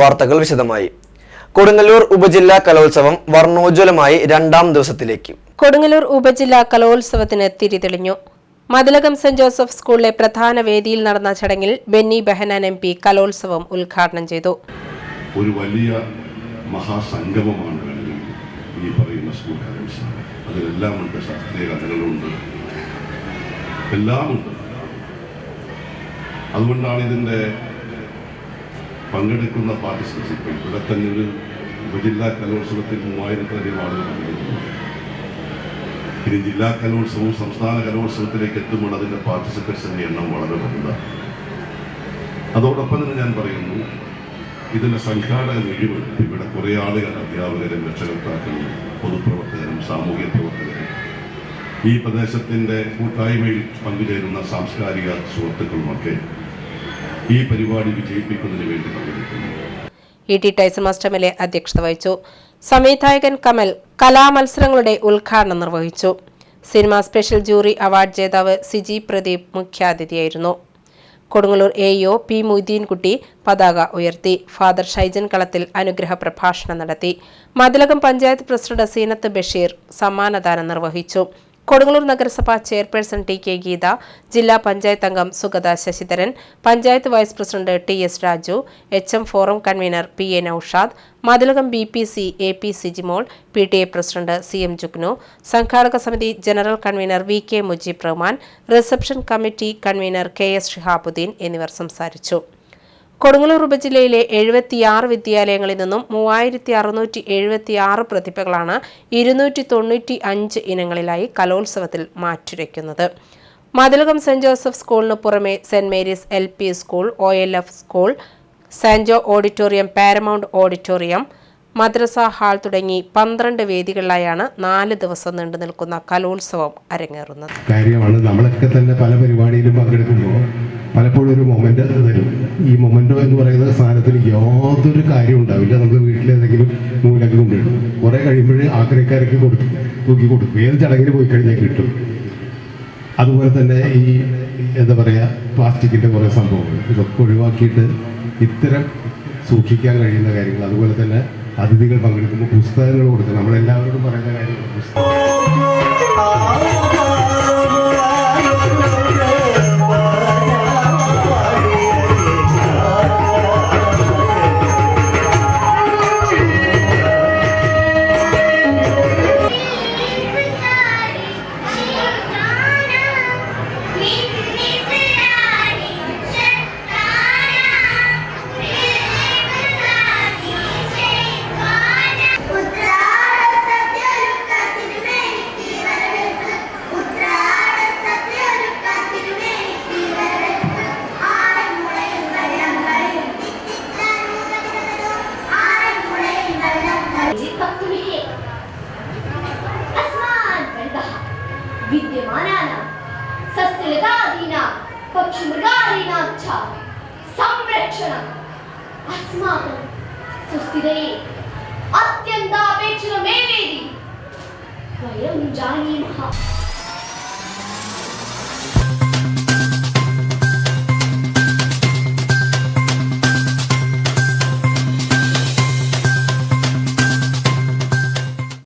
വാർത്തകൾ വിശദമായി. കൊടുങ്ങല്ലൂർ ഉപജില്ലാ കലോത്സവം വർണോജ്വലമായി രണ്ടാം ദിവസത്തിലേക്ക്. കൊടുങ്ങല്ലൂർ ഉപജില്ലാ കലോത്സവത്തിന് തിരിതെളിഞ്ഞു. മതിലകം സെന്റ് ജോസഫ് സ്കൂളിലെ പ്രധാന വേദിയിൽ നടന്ന ചടങ്ങിൽ ബെന്നി ബെഹനാൻ എം പി കലോത്സവം ഉദ്ഘാടനം ചെയ്തു. ഒരു വലിയ മഹാസംഗമമാണ് ഈ പറയുന്ന സ്കൂൾ കലോത്സവം. അതിലെല്ലാം ഉണ്ട് ശാസ്ത്രീയ കഥകളുണ്ട്. എല്ലാമുണ്ട്. അതുകൊണ്ടാണ് ഇതിന്റെ പങ്കെടുക്കുന്ന പാർട്ടിസിപ്പൻസ് ഇപ്പം ഇവിടെ തന്നെ ഒരു ഉപജില്ലാ കലോത്സവത്തിൽ മൂവായിരത്തിലധികം ആളുകൾ പങ്കെടുക്കുന്നു ഇനി ജില്ലാ കലോത്സവവും സംസ്ഥാന കലോത്സവത്തിലേക്ക് എത്തുമ്പോൾ അതിന്റെ പാർട്ടിസിപ്പൻസിന്റെ എണ്ണം വളരെ വലുതാണ്. അതോടൊപ്പം തന്നെ ഞാൻ പറയുന്നു ഇതിന്റെ സംഘാടകർ മിഴിവ് ഇവിടെ കുറേ ആളുകൾ അധ്യാപകരും രക്ഷകർത്താക്കളും പൊതുപ്രവർത്തകരും സാമൂഹ്യ പ്രവർത്തകരും ഈ പ്രദേശത്തിന്റെ കൂട്ടായ്മയിൽ പങ്കുചേരുന്ന സാംസ്കാരിക സുഹൃത്തുക്കളുമൊക്കെ ഈ പരിപാടി വിജയിപ്പിക്കുന്നതിന് വേണ്ടി E T Tyson master M L A അധ്യക്ഷത വഹിച്ചു. സംവിധായകൻ കമൽ കലാമത്സരങ്ങളുടെ ഉദ്ഘാടനം നിർവഹിച്ചു. സിനിമ സ്പെഷ്യൽ ജൂറി അവാർഡ് ജേതാവ് Siji Pradeep മുഖ്യാതിഥിയായിരുന്നു. Kodungallur A E O P Moideenkutty പതാക ഉയർത്തി. ഫാദർ ഷൈജൻ കളത്തിൽ അനുഗ്രഹ പ്രഭാഷണം നടത്തി. മതിലകം പഞ്ചായത്ത് പ്രസിഡന്റ് സീനത്ത് ബഷീർ സമ്മാനദാനം നിർവഹിച്ചു. കൊടുങ്ങല്ലൂർ നഗരസഭ ചെയർപേഴ്സൺ ടി കെ ഗീത ജില്ലാ പഞ്ചായത്ത് അംഗം Sugatha Sasidharan panchayat vice president T S Raju H M forum convenor P A Noushad Mathilakam B P C A P Sijimol P T A president C M Jugnu സംഘാടക സമിതി general convenor V K Mujeeb Rahman reception committee convenor K S Shihabuddin എന്നിവർ സംസാരിച്ചു. കൊടുങ്ങല്ലൂർ ഉപജില്ലയിലെ എഴുപത്തിയാറ് വിദ്യാലയങ്ങളിൽ നിന്നും മൂവായിരത്തി അറുന്നൂറ്റി എഴുപത്തിയാറ് പ്രതിഭകളാണ് ഇരുന്നൂറ്റി തൊണ്ണൂറ്റി അഞ്ച് ഇനങ്ങളിലായി കലോത്സവത്തിൽ മാറ്റുരയ്ക്കുന്നത്. മതിലകം സെന്റ് ജോസഫ് സ്കൂളിന് പുറമെ saint Mary's L P school O L F school Sanjo auditorium Paramount auditorium മദ്രസ ഹാൾ തുടങ്ങി പന്ത്രണ്ട് വേദികളിലായാണ് നാല് ദിവസം നീണ്ടു നിൽക്കുന്ന കലോത്സവം അരങ്ങേറുന്നത്. കാര്യമാണ് നമ്മളൊക്കെ തന്നെ പല പരിപാടിയിലും പങ്കെടുക്കുമ്പോൾ പലപ്പോഴും ഒരു മൊമെന്റ് തരും ഈ മൊമെന്റോ എന്ന് പറയുന്ന സാധനത്തിന് യാതൊരു കാര്യം ഉണ്ടാവില്ല. നമുക്ക് വീട്ടിലേതെങ്കിലും മൂലൊക്കെ കൊണ്ടിടും കുറേ കഴിയുമ്പോഴേ ആഗ്രഹക്കാരൊക്കെ കൊടുക്കും തൂക്കി കൊടുക്കും. ഏത് ചടങ്ങിന് പോയി കഴിഞ്ഞാൽ കിട്ടും. അതുപോലെ തന്നെ ഈ എന്താ പറയുക പ്ലാസ്റ്റിക്കിന്റെ കുറേ സംഭവങ്ങൾ. ഇതൊക്കെ ഒഴിവാക്കിയിട്ട് ഇത്തരം സൂക്ഷിക്കാൻ കഴിയുന്ന കാര്യങ്ങൾ. അതുപോലെ തന്നെ അതിഥികൾ പങ്കെടുക്കുമ്പോൾ പുസ്തകങ്ങൾ കൊടുക്കുക. നമ്മളെല്ലാവരോടും പറയുന്ന കാര്യങ്ങൾ ವಿದ್ಯಮಾನಾನಾಂ ಸಸ್ಯಲತಾದೀನಾಂ ಪಕ್ಷಿಮೃಗಾದೀನಾಂ ಚ ಸಂರಕ್ಷಣಂ ಅಸ್ಮಾಕಂ ಸುಸ್ಥಿರಯೇ ಅತ್ಯಂತಾಪೇಕ್ಷಿತಮೇವೇದಿ ವಯಂ ಜಾನೀಮಃ